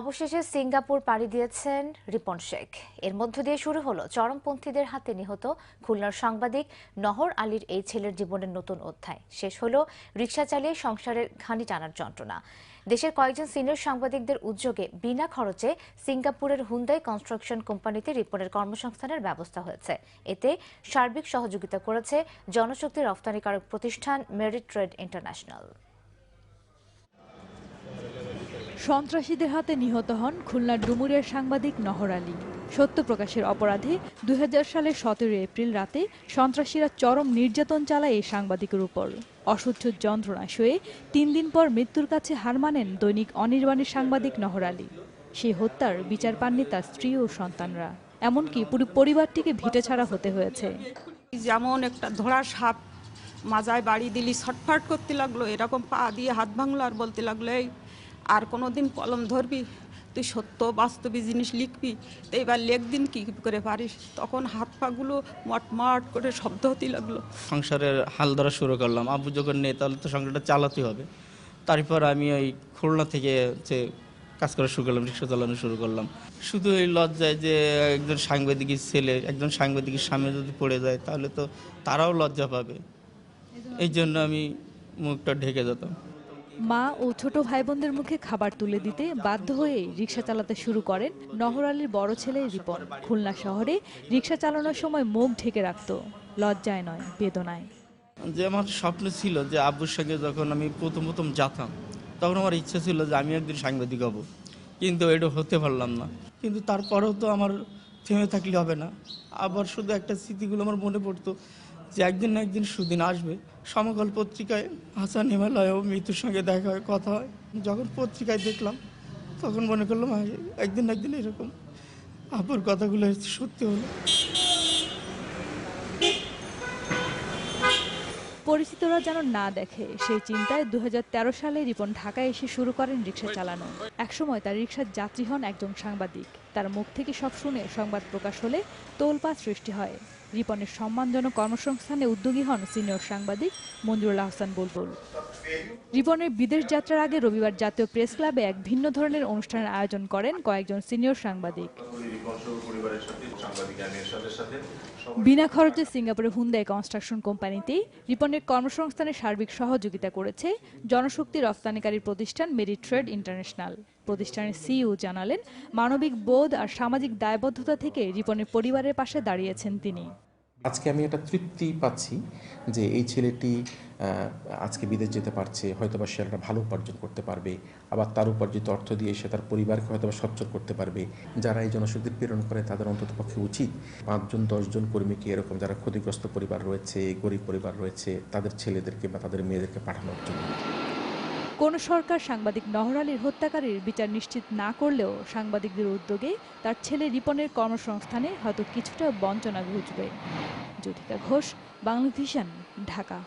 অবশেষে সিঙ্গাপুর পাড়ি দিয়েছেন রিপন শেখ। এর মধ্য দিয়ে শুরু হলো চরমপন্থীদের হাতে নিহত খুলনার সাংবাদিক নহর আলীর এই ছেলের জীবনের নতুন অধ্যায়। শেষ হলো রিকশা চালিয়ে সংসারের ঘানি টানার যন্ত্রণা। দেশের কয়েকজন সিনিয়র সাংবাদিকদের উদ্যোগে বিনা খরচে সিঙ্গাপুরের হুন্দাই কনস্ট্রাকশন কোম্পানিতে রিপনের কর্মসংস্থানের ব্যবস্থা হয়েছে। এতে সার্বিক সহযোগিতা করেছে জনশক্তি রফতানিকারক প্রতিষ্ঠান মেরিট ট্রেড ইন্টারন্যাশনাল। সন্ত্রাসীদের হাতে নিহত হন খুলনার ডুমুরিয়ার সাংবাদিক নহর আলী। সত্য প্রকাশের অপরাধে দুই সালের সতেরো এপ্রিল রাতে সন্ত্রাসীরা চরম নির্যাতন চালায় এই সাংবাদিকের উপর। অসহ্য যন্ত্রণা সয়ে তিন দিন পর মৃত্যুর কাছে হার মানেন দৈনিক অনির্বাণের সাংবাদিক নহর আলী। সেই হত্যার বিচার পাননি তার স্ত্রী ও সন্তানরা। এমনকি পুরো পরিবারটিকে ভিটে ছাড়া হতে হয়েছে। যেমন একটা ধরা সাপ, মাজায় বাড়ি দিলি, ছটফাট করতে লাগল, এরকম পা দিয়ে হাত ভাঙলো আর বলতে লাগল, এই আর কোনো দিন কলম ধরবি, তুই সত্য বাস্তবী জিনিস লিখবি, তো এবার লেখদিন কি করে পারিস। তখন হাত পাগুলো মটমট করে শব্দ হতে লাগল। সংসারের হাল ধরা শুরু করলাম। আব্বু যখন নেই, তাহলে তো সংসারটা চালাতে হবে। তারপর আমি ওই খুলনা থেকে হচ্ছে কাজ করা শুরু করলাম, রিক্সা চালানো শুরু করলাম। শুধু এই লজ্জায় যে একজন সাংবাদিকের ছেলে, একজন সাংবাদিকের সামনে যদি পড়ে যায়, তাহলে তো তারাও লজ্জা পাবে। এই জন্য আমি মুখটা ঢেকে যেতাম মা ও ছোট ভাই বোনদের মুখে খাবার তুলে দিতে বাধ্য হয়ে রিক্সা চালাতে শুরু করেন নহর আলীর বড় ছেলে রিপন। খুলনা শহরে রিক্সা চালানোর সময় মুখ ঢেকে রাখত, লজ্জায় নয়, বেদনায়। যে আমার স্বপ্ন ছিল যে আব্বুর সঙ্গে যখন আমি প্রথম প্রথম যেতাম, তখন আমার ইচ্ছা ছিল যে আমি একদিন সাংবাদিক হব। কিন্তু এটা হতে পারলাম না। কিন্তু তারপরেও তো আমার থেমে থাকলে হবে না। আবার শুধু একটা স্মৃতিগুলো আমার মনে পড়তো যে একদিন না একদিন সুদিন আসবে। সমকাল পত্রিকায় হাসান হিমালয় ও মৃত্যুর সঙ্গে দেখা হয়, কথা হয়। যখন পত্রিকায় দেখলাম, তখন মনে করলাম একদিন একদিন এরকম আব্বুর কথাগুলো সত্যি হলো। পরিচিতরা যেন না দেখে, সেই চিন্তায় দু হাজার তেরো সালে রিপন ঢাকায় এসে শুরু করেন রিক্সা চালানো। একসময় তার রিক্সার যাত্রী হন একজন সাংবাদিক। তার মুখ থেকে সব শুনে সংবাদ প্রকাশ হলে তোলপাড় সৃষ্টি হয়। রিপনের সম্মানজনক কর্মসংস্থানে উদ্যোগী হন সিনিয়র সাংবাদিক মঞ্জুরুল আহসান বুলবুল। রিপনের বিদেশ যাত্রার আগে রবিবার জাতীয় প্রেস ক্লাবে এক ভিন্ন ধরনের অনুষ্ঠানের আয়োজন করেন কয়েকজন সিনিয়র সাংবাদিক। বিনা খরচে সিঙ্গাপুরে হুন্দাই কনস্ট্রাকশন কোম্পানিতেই রিপনের কর্মসংস্থানে সার্বিক সহযোগিতা করেছে জনশক্তি রফতানিকারী প্রতিষ্ঠান মেরি ট্রেড ইন্টারন্যাশনাল। প্রতিষ্ঠানের সিইও জানালেন, মানবিক বোধ আর সামাজিক দায়বদ্ধতা থেকে রিপনের পরিবারের পাশে দাঁড়িয়েছেন তিনি। আজকে আমি একটা তৃপ্তি পাচ্ছি যে এই ছেলেটি আজকে বিদেশ যেতে পারছে, হয়তোবা সে একটা ভালো উপার্জন করতে পারবে, আবার তার উপার্জিত অর্থ দিয়ে সে তার পরিবারকে হয়তোবা সচ্ছল করতে পারবে। যারা এই জনশক্তি প্রেরণ করে তাদের অন্তত পক্ষে উচিত পাঁচজন, দশজন কর্মীকে এরকম যারা ক্ষতিগ্রস্ত পরিবার রয়েছে, গরিব পরিবার রয়েছে, তাদের ছেলেদেরকে বা তাদের মেয়েদেরকে পাঠানোর জন্য। কোন সরকার সাংবাদিক নহরালির হত্যাকারীর বিচার নিশ্চিত না করলেও সাংবাদিকদের উদ্যোগে তার ছেলে রিপনের কর্মসংস্থানে হয়তো কিছুটা বঞ্চনা ঘুচবে। জ্যোতিকা ঘোষ, বাংলাভিশন, ঢাকা।